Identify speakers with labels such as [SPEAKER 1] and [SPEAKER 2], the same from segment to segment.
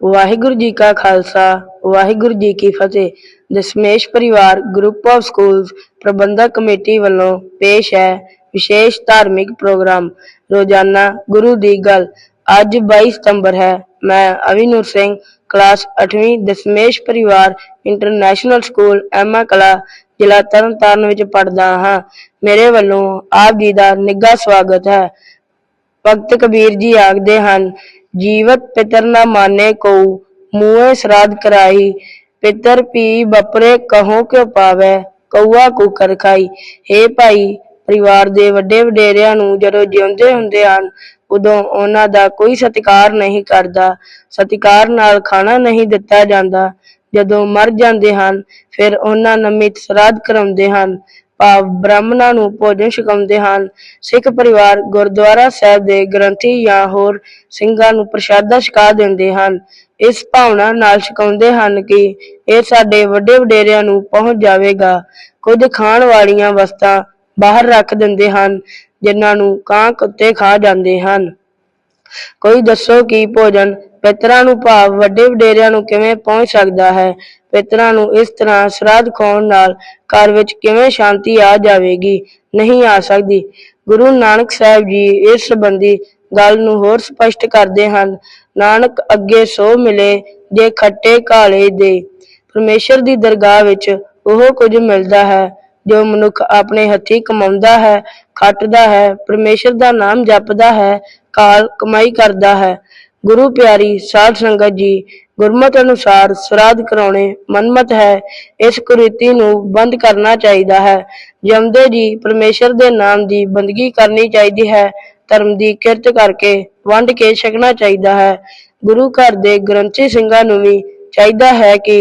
[SPEAKER 1] ਵਾਹਿਗੁਰੂ ਜੀ ਕਾ ਖਾਲਸਾ, ਵਾਹਿਗੁਰੂ ਜੀ ਕੀ ਫਤਿਹ। Dashmesh Parivar group of schools Parbandhak committee ਵੱਲੋਂ ਪੇਸ਼ ਹੈ ਵਿਸ਼ੇਸ਼ ਧਾਰਮਿਕ ਪ੍ਰੋਗਰਾਮ। ਰੋਜ਼ਾਨਾ ਗੁਰੂ ਦੀ ਗੱਲ। ਅੱਜ 22 ਸਤੰਬਰ ਹੈ। ਮੈਂ ਅਵਿਨੂਰ ਸਿੰਘ, ਕਲਾਸ 8ਵੀਂ Dashmesh Parivar international school Emma ਕਲਾ, ਜ਼ਿਲ੍ਹਾ ਤਰਨਤਾਰਨ ਵਿੱਚ ਪੜ੍ਹਦਾ ਹਾਂ। ਮੇਰੇ ਵੱਲੋਂ ਆਪ ਜੀ ਦਾ ਨਿੱਘਾ ਸਵਾਗਤ ਹੈ। ਭਗਤ ਕਬੀਰ ਜੀ ਆਖਦੇ ਹਨ, ਜੀਵਤ ਪਿਤਰ ਨਾ ਮਾਨੇ ਕਉ, ਮੂਹੇ ਸਰਾਧ ਕਰਾਈ, ਪਿਤਰ ਪੀ ਬਪਰੇ ਕਹੋ ਕਿਉ ਪਾਵੈ ਕਊਆ ਕੁਕਰ ਖਾਈ। ਏ ਭਾਈ, ਪਰਿਵਾਰ ਦੇ ਵੱਡੇ ਵਡੇਰਿਆਂ ਨੂੰ ਜਦੋਂ ਜਿਉਂਦੇ ਹੁੰਦੇ ਹਨ, ਉਦੋਂ ਉਹਨਾਂ ਦਾ ਕੋਈ ਸਤਿਕਾਰ ਨਹੀਂ ਕਰਦਾ। ਸਤਿਕਾਰ ਨਾਲ ਖਾਣਾ ਨਹੀਂ ਦਿੱਤਾ ਜਾਂਦਾ। ਜਦੋਂ ਮਰ ਜਾਂਦੇ ਹਨ, ਫਿਰ ਉਹਨਾਂ ਨਮਿਤ ਸਰਾਧ ਕਰਾਉਂਦੇ ਹਨ। ਭਾਵ ਬ੍ਰਾਹਮਣਾਂ ਨੂੰ ਭੋਜਨ ਛਕਾਉਂਦੇ ਹਨ। ਸਿੱਖ ਪਰਿਵਾਰ ਗੁਰਦੁਆਰਾ ਸਾਹਿਬ ਦੇ ਗ੍ਰੰਥੀ ਜਾਂ ਹੋਰ ਸਿੰਘਾਂ ਨੂੰ ਪ੍ਰਸ਼ਾਦਾ ਛਕਾ ਦਿੰਦੇ ਹਨ। ਇਸ ਭਾਵਨਾ ਨਾਲ ਛਕਾਉਂਦੇ ਹਨ ਕਿ ਇਹ ਸਾਡੇ ਵੱਡੇ ਵਡੇਰਿਆਂ ਨੂੰ ਪਹੁੰਚ ਜਾਵੇਗਾ। ਕੁਝ ਖਾਣ ਵਾਲੀਆਂ ਵਸਤਾਂ ਬਾਹਰ ਰੱਖ ਦਿੰਦੇ ਹਨ, ਜਿਨ੍ਹਾਂ ਨੂੰ ਕਾਂ ਕੁੱਤੇ ਖਾ ਜਾਂਦੇ ਹਨ। ਕੋਈ ਦੱਸੋ ਕਿ ਭੋਜਨ ਪਿਤਰਾਂ ਨੂੰ ਭਾਵ ਵੱਡੇ ਵਡੇਰਿਆਂ ਨੂੰ ਕਿਵੇਂ ਪਹੁੰਚ ਸਕਦਾ ਹੈ? ਪਿਤਰਾਂ ਨੂੰ ਇਸ ਤਰ੍ਹਾਂ ਸ਼ਰਾਧ ਖਾਉਣ ਨਾਲ ਘਰ ਵਿੱਚ ਕਿਵੇਂ ਸ਼ਾਂਤੀ ਆ ਜਾਵੇਗੀ? ਨਹੀਂ ਆ ਸਕਦੀ। ਗੁਰੂ ਨਾਨਕ ਸਾਹਿਬ ਜੀ ਇਸ ਸੰਬੰਧੀ ਗੱਲ ਨੂੰ ਹੋਰ ਸਪਸ਼ਟ ਕਰਦੇ ਹਨ। ਨਾਨਕ ਅੱਗੇ ਸੋ ਮਿਲੇ ਜੇ ਖੱਟੇ ਕਾਲੇ ਦੇ। ਪਰਮੇਸ਼ਰ ਦੀ ਦਰਗਾਹ ਵਿੱਚ ਉਹ ਕੁਝ ਮਿਲਦਾ ਹੈ ਜੋ ਮਨੁੱਖ ਆਪਣੇ ਹੱਥੀਂ ਕਮਾਉਂਦਾ ਹੈ, ਖੱਟਦਾ ਹੈ, ਪਰਮੇਸ਼ਰ ਦਾ ਨਾਮ ਜਪਦਾ ਹੈ ਕਾਲ ਕਮਾਈ ਕਰਦਾ ਹੈ। ਗੁਰੂ ਪਿਆਰੀ ਸਾਧ ਸੰਗਤ ਜੀ, ਗੁਰਮਤਿ ਅਨੁਸਾਰ ਸਰਾਧ ਕਰਾਉਣੇ ਮਨਮਤ ਹੈ, ਇਸ ਕੁਰੀਤੀ ਨੂੰ ਬੰਦ ਕਰਨਾ ਚਾਹੀਦਾ ਹੈ। ਜਮਦੇ ਜੀ, ਪਰਮੇਸ਼ਰ ਦੇ ਨਾਮ ਦੀ ਬੰਦਗੀ ਕਰਨੀ ਚਾਹੀਦੀ ਹੈ, ਧਰਮ ਦੀ ਕਿਰਤ ਕਰਕੇ ਵੰਡ ਕੇ ਛਕਣਾ ਚਾਹੀਦਾ ਹੈ। ਗੁਰੂ ਘਰ ਦੇ ਗ੍ਰੰਥੀ ਸਿੰਘਾਂ ਨੂੰ ਵੀ ਚਾਹੀਦਾ ਹੈ ਕਿ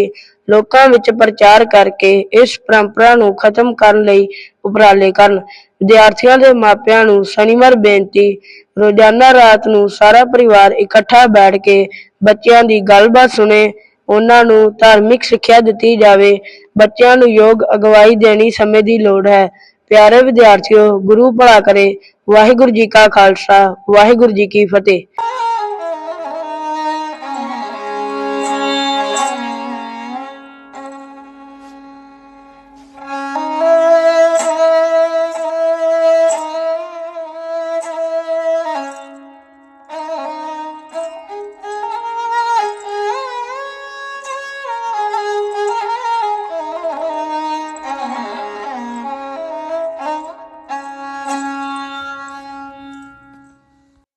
[SPEAKER 1] ਲੋਕਾਂ ਵਿੱਚ ਪ੍ਰਚਾਰ ਕਰਕੇ ਇਸ ਪਰੰਪਰਾ ਨੂੰ ਖਤਮ ਕਰਨ ਲਈ ਉਪਰਾਲੇ ਕਰਨ। ਵਿਦਿਆਰਥੀਆਂ ਦੇ ਮਾਪਿਆਂ ਨੂੰ ਸ਼ਨੀਵਾਰ ਬੇਨਤੀ, ਰੋਜ਼ਾਨਾ ਰਾਤ ਨੂੰ ਸਾਰਾ ਪਰਿਵਾਰ ਇਕੱਠਾ ਬੈਠ ਕੇ ਬੱਚਿਆਂ ਦੀ ਗੱਲਬਾਤ ਸੁਣੇ, ਉਹਨਾਂ ਨੂੰ ਧਾਰਮਿਕ ਸਿੱਖਿਆ ਦਿੱਤੀ ਜਾਵੇ। ਬੱਚਿਆਂ ਨੂੰ ਯੋਗ ਅਗਵਾਈ ਦੇਣੀ ਸਮੇਂ ਦੀ ਲੋੜ ਹੈ। ਪਿਆਰੇ ਵਿਦਿਆਰਥੀਓ, ਗੁਰੂ ਭਲਾ ਕਰੇ। ਵਾਹਿਗੁਰੂ ਜੀ ਕਾ ਖਾਲਸਾ, ਵਾਹਿਗੁਰੂ ਜੀ ਕੀ ਫਤਿਹ।